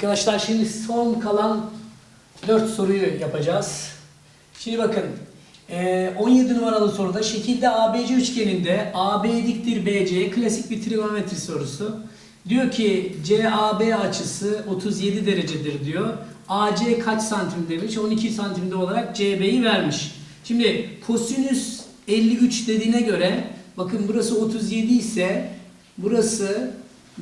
Arkadaşlar şimdi son kalan 4 soruyu yapacağız. Şimdi bakın eee, 17 numaralı soruda şekilde ABC üçgeninde AB diktir BC klasik bir trigonometri sorusu. Diyor ki CAB açısı 37 derecedir diyor. AC kaç santim demiş? 12 santimde olarak CB'yi vermiş. Şimdi kosinüs 53 dediğine göre bakın burası 37 ise burası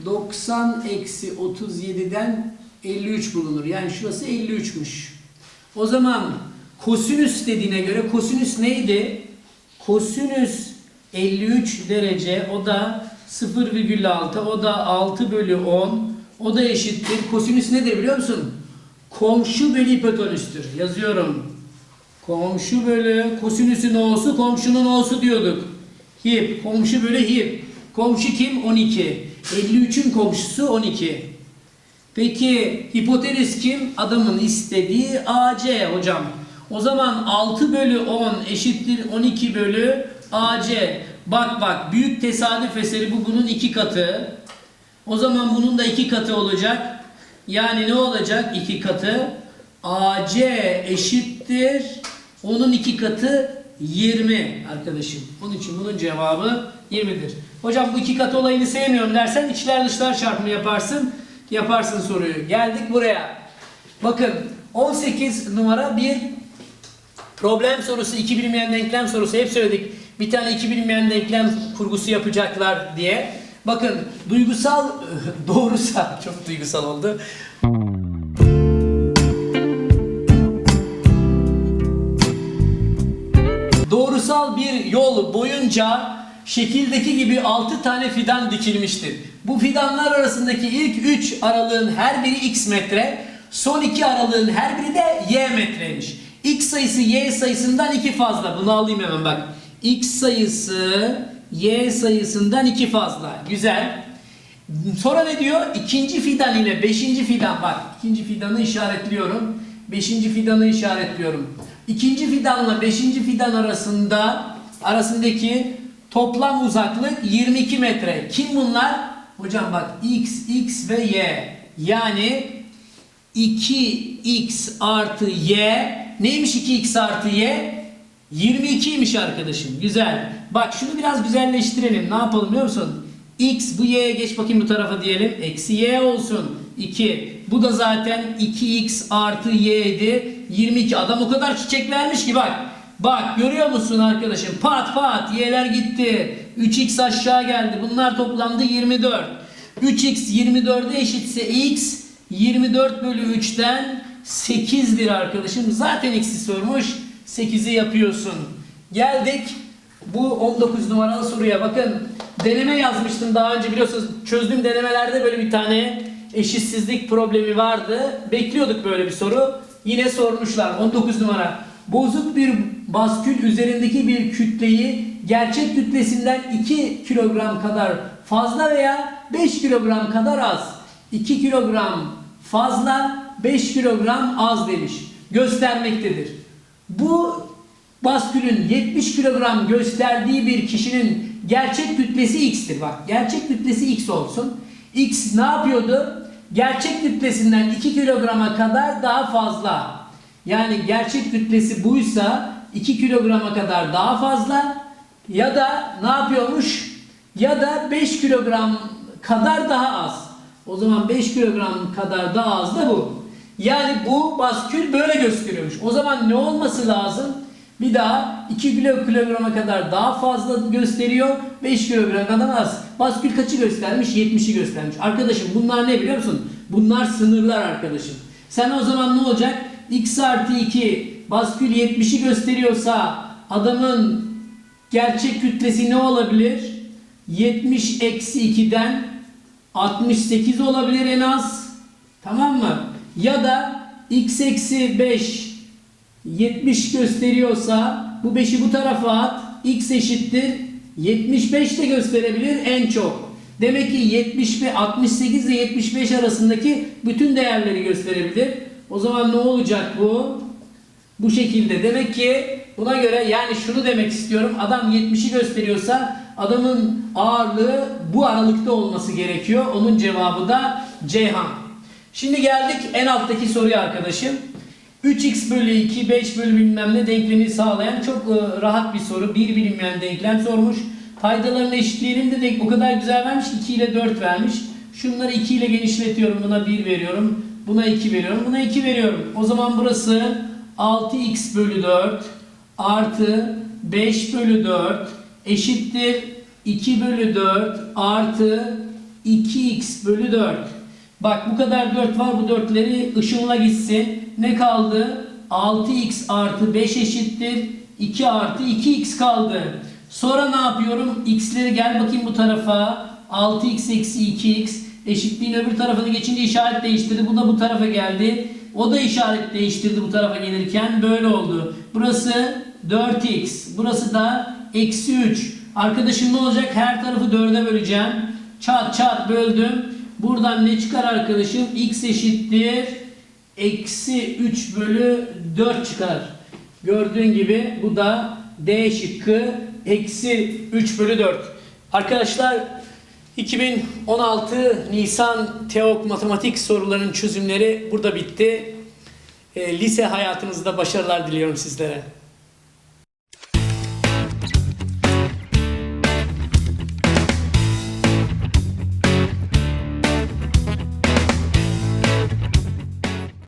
90 eksi 37'den 53 bulunur. Yani şurası 53'müş. O zaman kosinüs dediğine göre kosinüs neydi? Kosinüs 53 derece o da 0,6 o da 6 bölü 10 o da eşittir. Kosinüs nedir biliyor musun? Komşu bölü hipotenüstür. Yazıyorum. Komşu bölü kosinüsün o'su komşunun o'su diyorduk. Hip komşu bölü hip. Komşu kim? 12. 53'ün komşusu 12. Peki hipotenüs kim? Adamın istediği AC hocam. O zaman 6 bölü 10 eşittir 12 bölü AC. Bak bak büyük tesadüf eseri bu bunun iki katı. O zaman bunun da iki katı olacak. Yani ne olacak iki katı? AC eşittir. Onun iki katı 20 arkadaşım. Onun için bunun cevabı 20'dir. Hocam bu iki katı olayını sevmiyorum dersen içler dışlar çarpımı yaparsın. Yaparsın soruyu. Geldik buraya. Bakın 18 numara bir problem sorusu, iki bilinmeyen denklem sorusu. Hep söyledik. Bir tane iki bilinmeyen denklem kurgusu yapacaklar diye. Bakın duygusal, doğrusal, çok duygusal oldu. Doğrusal bir yol boyunca şekildeki gibi 6 tane fidan dikilmiştir. Bu fidanlar arasındaki ilk 3 aralığın her biri x metre, son 2 aralığın her biri de y metreymiş. x sayısı y sayısından 2 fazla. Bunu alayım hemen bak. x sayısı y sayısından 2 fazla. Güzel. Sonra ne diyor? İkinci fidan ile beşinci fidan bak. ikinci fidanı işaretliyorum. Beşinci fidanı işaretliyorum. İkinci fidanla beşinci fidan arasında arasındaki toplam uzaklık 22 metre. Kim bunlar? Hocam bak x, x ve y. Yani 2x artı y. Neymiş 2x artı y? 22'ymiş arkadaşım. Güzel. Bak şunu biraz güzelleştirelim. Ne yapalım biliyor musun? X bu y'ye geç bakayım bu tarafa diyelim. Eksi y olsun. 2. Bu da zaten 2x artı y'di. 22. Adam o kadar çiçek vermiş ki bak. Bak görüyor musun arkadaşım? Pat pat y'ler gitti. 3x aşağı geldi. Bunlar toplamda 24. 3x 24'e eşitse x 24 bölü 3'ten 8'dir arkadaşım. Zaten x'i sormuş. 8'i yapıyorsun. Geldik bu 19 numaralı soruya bakın. Deneme yazmıştım daha önce biliyorsunuz. Çözdüğüm denemelerde böyle bir tane eşitsizlik problemi vardı. Bekliyorduk böyle bir soru. Yine sormuşlar. 19 numara. Bozuk bir baskül üzerindeki bir kütleyi gerçek kütlesinden 2 kilogram kadar fazla veya 5 kilogram kadar az. 2 kilogram fazla 5 kilogram az demiş. Göstermektedir. Bu baskülün 70 kilogram gösterdiği bir kişinin gerçek kütlesi x'tir. Bak gerçek kütlesi x olsun. X ne yapıyordu? Gerçek kütlesinden 2 kilograma kadar daha fazla. Yani gerçek kütlesi buysa 2 kilograma kadar daha fazla ya da ne yapıyormuş? Ya da 5 kilogram kadar daha az. O zaman 5 kilogram kadar daha az da bu. Yani bu baskül böyle gösteriyormuş. O zaman ne olması lazım? Bir daha 2 kilo kilograma kadar daha fazla gösteriyor. 5 kilogram kadar az. Baskül kaçı göstermiş? 70'i göstermiş. Arkadaşım bunlar ne biliyor musun? Bunlar sınırlar arkadaşım. Sen o zaman ne olacak? X artı 2 baskül 70'i gösteriyorsa adamın gerçek kütlesi ne olabilir? 70 eksi 2'den 68 olabilir en az. Tamam mı? Ya da x eksi 5 70 gösteriyorsa bu 5'i bu tarafa at. X eşittir. 75 de gösterebilir en çok. Demek ki 70 ve 68 ile 75 arasındaki bütün değerleri gösterebilir. O zaman ne olacak bu? Bu şekilde. Demek ki buna göre yani şunu demek istiyorum. Adam 70'i gösteriyorsa adamın ağırlığı bu aralıkta olması gerekiyor. Onun cevabı da Ceyhan. Şimdi geldik en alttaki soruya arkadaşım. 3x bölü 2, 5 bölü bilmem ne denklemi sağlayan çok e, rahat bir soru. Bir bilinmeyen denklem sormuş. Paydalarını eşitleyelim dedik. O kadar güzel vermiş ki 2 ile 4 vermiş. Şunları 2 ile genişletiyorum. Buna 1 veriyorum. Buna 2 veriyorum. Buna 2 veriyorum. O zaman burası 6x bölü 4 artı 5 bölü 4 eşittir 2 bölü 4 artı 2x bölü 4. Bak bu kadar 4 var bu 4'leri ışınla gitsin. Ne kaldı? 6x artı 5 eşittir 2 artı 2x kaldı. Sonra ne yapıyorum? x'leri gel bakayım bu tarafa. 6x eksi 2x eşitliğin öbür tarafına geçince işaret değiştirdi. Bu da bu tarafa geldi. O da işaret değiştirdi bu tarafa gelirken. Böyle oldu. Burası 4x. Burası da eksi 3. Arkadaşım ne olacak? Her tarafı 4'e böleceğim. Çat çat böldüm. Buradan ne çıkar arkadaşım? x eşittir. Eksi 3 bölü 4 çıkar. Gördüğün gibi bu da D şıkkı. Eksi 3 bölü 4. Arkadaşlar 2016 Nisan TEOK matematik sorularının çözümleri burada bitti. E, lise hayatınızda başarılar diliyorum sizlere.